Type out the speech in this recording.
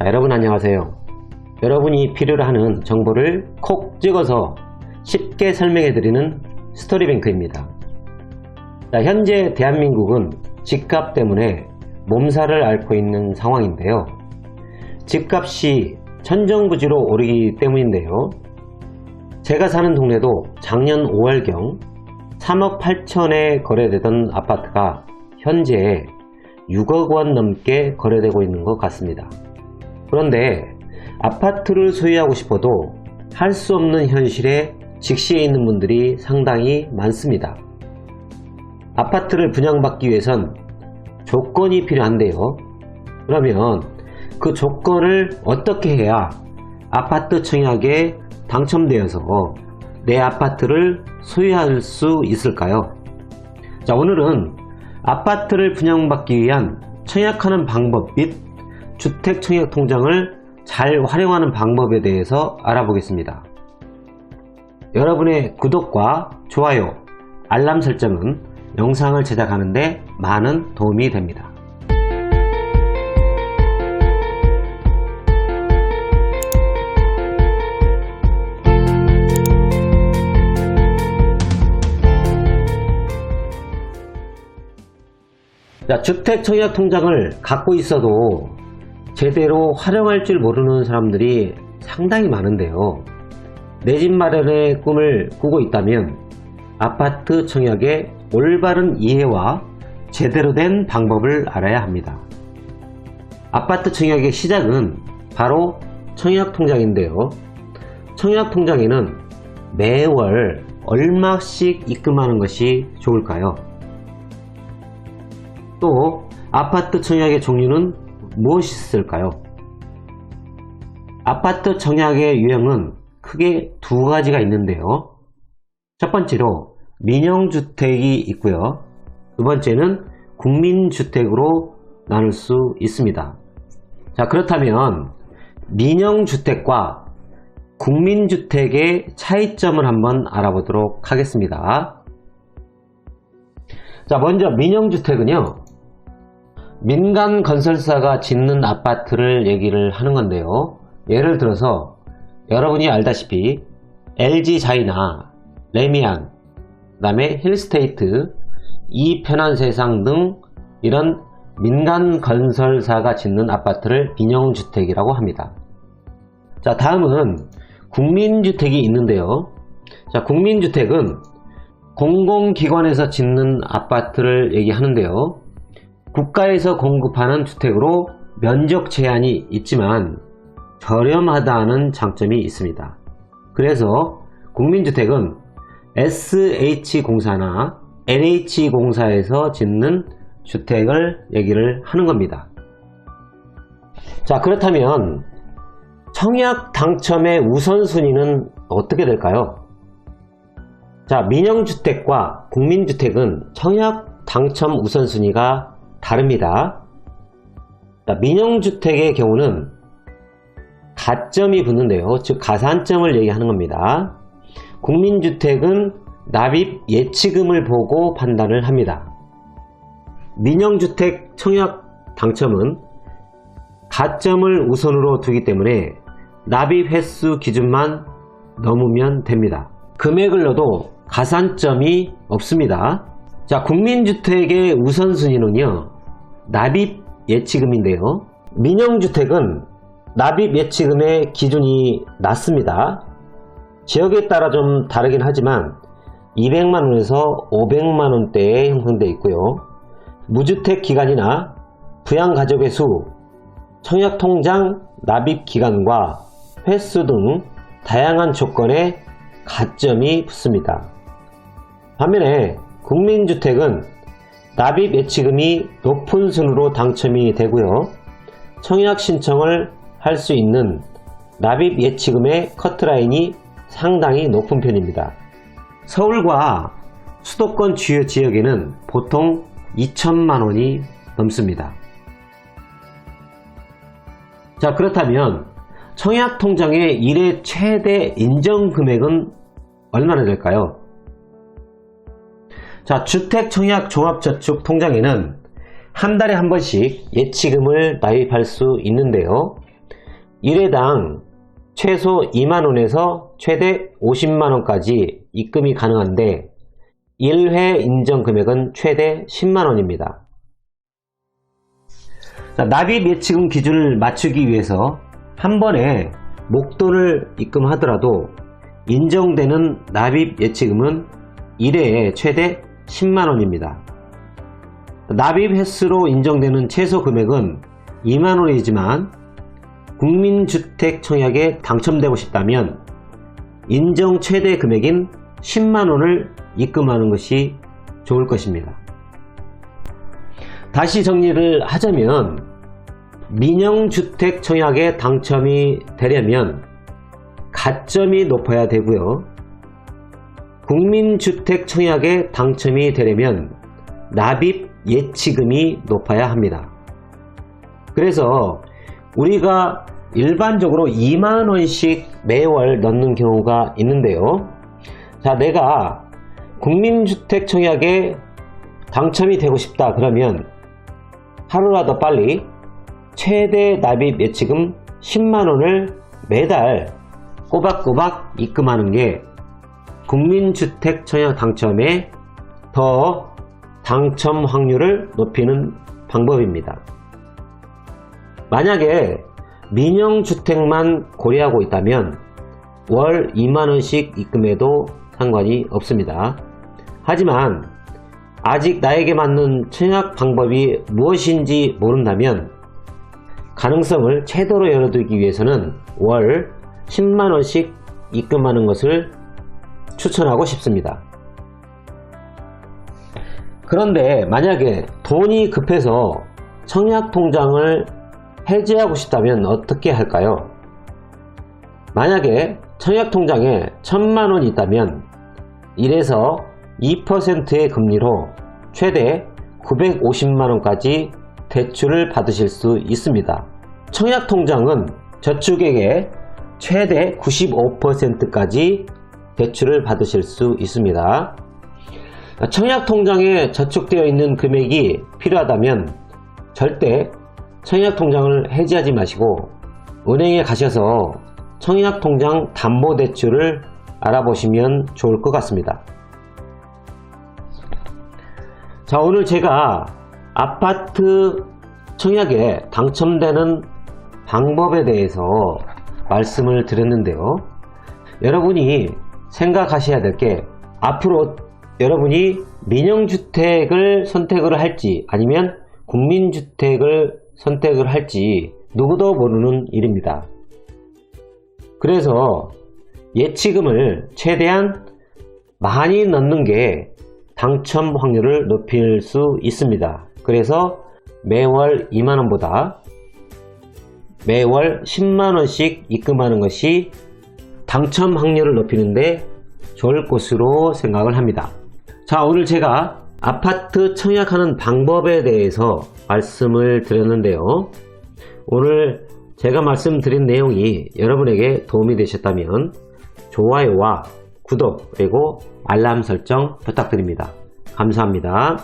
자, 여러분 안녕하세요. 여러분이 필요로 하는 정보를 콕 찍어서 쉽게 설명해 드리는 스토리뱅크입니다. 자, 현재 대한민국은 집값 때문에 몸살을 앓고 있는 상황인데요. 집값이 천정부지로 오르기 때문인데요. 제가 사는 동네도 작년 5월경 3억 8천에 거래되던 아파트가 현재 6억 원 넘게 거래되고 있는 것 같습니다. 그런데 아파트를 소유하고 싶어도 할 수 없는 현실에 직시해 있는 분들이 상당히 많습니다. 아파트를 분양받기 위해선 조건이 필요한데요. 그러면 그 조건을 어떻게 해야 아파트 청약에 당첨되어서 내 아파트를 소유할 수 있을까요? 자, 오늘은 아파트를 분양받기 위한 청약하는 방법 및 주택 청약 통장을 잘 활용하는 방법에 대해서 알아보겠습니다. 여러분의 구독과 좋아요, 알람 설정은 영상을 제작하는데 많은 도움이 됩니다. 자, 주택 청약 통장을 갖고 있어도 제대로 활용할 줄 모르는 사람들이 상당히 많은데요. 내 집 마련의 꿈을 꾸고 있다면 아파트 청약의 올바른 이해와 제대로 된 방법을 알아야 합니다. 아파트 청약의 시작은 바로 청약 통장인데요. 청약 통장에는 매월 얼마씩 입금하는 것이 좋을까요? 또 아파트 청약의 종류는 무엇이 있을까요? 아파트 청약의 유형은 크게 두 가지가 있는데요. 첫 번째로 민영주택이 있고요. 두 번째는 국민주택으로 나눌 수 있습니다. 자, 그렇다면 민영주택과 국민주택의 차이점을 한번 알아보도록 하겠습니다. 자, 먼저 민영주택은요. 민간 건설사가 짓는 아파트를 얘기를 하는 건데요. 예를 들어서 여러분이 알다시피 LG자이나 레미안, 그 다음에 힐스테이트, 이 편한 세상 등 이런 민간 건설사가 짓는 아파트를 민영주택이라고 합니다. 자, 다음은 국민주택이 있는데요. 자, 국민주택은 공공기관에서 짓는 아파트를 얘기하는데요. 국가에서 공급하는 주택으로 면적 제한이 있지만 저렴하다는 장점이 있습니다. 그래서 국민주택은 SH공사나 NH공사에서 짓는 주택을 얘기를 하는 겁니다. 자, 그렇다면 청약 당첨의 우선순위는 어떻게 될까요? 자, 민영주택과 국민주택은 청약 당첨 우선순위가 다릅니다. 자, 민영주택의 경우는 가점이 붙는데요. 즉 가산점을 얘기하는 겁니다. 국민주택은 납입 예치금을 보고 판단을 합니다. 민영주택 청약 당첨은 가점을 우선으로 두기 때문에 납입 횟수 기준만 넘으면 됩니다. 금액을 넣어도 가산점이 없습니다. 자, 국민주택의 우선순위는요, 납입 예치금인데요. 민영주택은 납입 예치금의 기준이 낮습니다. 지역에 따라 좀 다르긴 하지만 200만원에서 500만원대에 형성되어 있고요. 무주택 기간이나 부양가족의 수, 청약통장 납입 기간과 횟수 등 다양한 조건에 가점이 붙습니다. 반면에 국민주택은 납입 예치금이 높은 순으로 당첨이 되고요. 청약 신청을 할 수 있는 납입 예치금의 커트라인이 상당히 높은 편입니다. 서울과 수도권 주요 지역에는 보통 2천만 원이 넘습니다. 자 그렇다면 청약 통장의 1회 최대 인정 금액은 얼마나 될까요? 자 주택청약종합저축통장에는 한 달에 한 번씩 예치금을 납입할 수 있는데요. 1회당 최소 2만원에서 최대 50만원까지 입금이 가능한데 1회 인정 금액은 최대 10만원입니다. 납입 예치금 기준을 맞추기 위해서 한 번에 목돈을 입금하더라도 인정되는 납입 예치금은 1회에 최대 10만원입니다. 납입 횟수로 인정되는 최소 금액은 2만원이지만 국민주택 청약에 당첨되고 싶다면 인정 최대 금액인 10만원을 입금하는 것이 좋을 것입니다. 다시 정리를 하자면 민영주택 청약에 당첨이 되려면 가점이 높아야 되고요. 국민주택 청약에 당첨이 되려면 납입 예치금이 높아야 합니다. 그래서 우리가 일반적으로 2만원씩 매월 넣는 경우가 있는데요. 자, 내가 국민주택 청약에 당첨이 되고 싶다 그러면 하루라도 빨리 최대 납입 예치금 10만원을 매달 꼬박꼬박 입금하는 게 국민주택 청약 당첨에 더 당첨 확률을 높이는 방법입니다. 만약에 민영주택만 고려하고 있다면 월 2만원씩 입금해도 상관이 없습니다. 하지만 아직 나에게 맞는 청약 방법이 무엇인지 모른다면 가능성을 최대로 열어두기 위해서는 월 10만원씩 입금하는 것을 추천하고 싶습니다. 그런데 만약에 돈이 급해서 청약 통장을 해지하고 싶다면 어떻게 할까요? 만약에 청약 통장에 1000만원이 있다면 1에서 2%의 금리로 최대 950만원까지 대출을 받으실 수 있습니다. 청약 통장은 저축액의 최대 95%까지 대출을 받으실 수 있습니다. 청약 통장에 저축되어 있는 금액이 필요하다면 절대 청약 통장을 해지하지 마시고 은행에 가셔서 청약 통장 담보 대출을 알아보시면 좋을 것 같습니다. 자, 오늘 제가 아파트 청약에 당첨되는 방법에 대해서 말씀을 드렸는데요. 여러분이 생각하셔야 될 게 앞으로 여러분이 민영주택을 선택을 할지 아니면 국민주택을 선택을 할지 누구도 모르는 일입니다. 그래서 예치금을 최대한 많이 넣는 게 당첨 확률을 높일 수 있습니다. 그래서 매월 2만원보다 매월 10만원씩 입금하는 것이 당첨 확률을 높이는데 좋을 것으로 생각을 합니다. 자, 오늘 제가 아파트 청약하는 방법에 대해서 말씀을 드렸는데요. 오늘 제가 말씀드린 내용이 여러분에게 도움이 되셨다면 좋아요와 구독 그리고 알람 설정 부탁드립니다. 감사합니다.